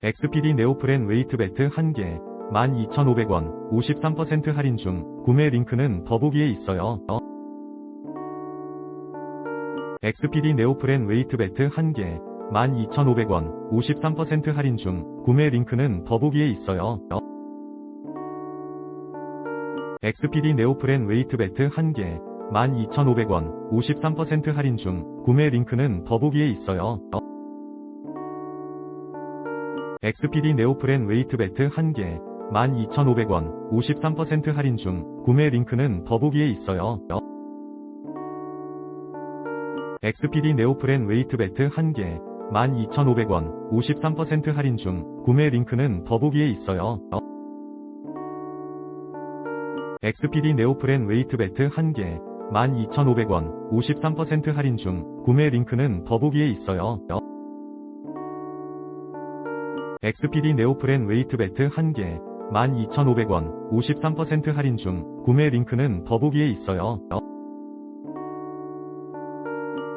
XPD 네오프렌 웨이트 배트 1개 12,500원 53% 할인 중 구매 링크는 더보기에 있어요. 어? XPD 네오프렌 웨이트 배트 1개 12,500원 53% 할인 중 구매 링크는 더보기에 있어요. 어? XPD 네오프렌 웨이트 배트 1개 12,500원 53% 할인 중 구매 링크는 더보기에 있어요. 어? XPD 네오프렌 웨이트 배트 1개 12,500원 53% 할인 중 구매 링크는 더보기에 있어요. 어? XPD 네오프렌 웨이트 배트 1개 12,500원 53% 할인 중 구매 링크는 더보기에 있어요. 어? XPD 네오프렌 웨이트 배트 1개 12,500원 53% 할인 중 구매 링크는 더보기에 있어요. 어? XPD 네오프렌 웨이트 배트 1개 12,500원 53% 할인 중 구매 링크는 더보기에 있어요. 어?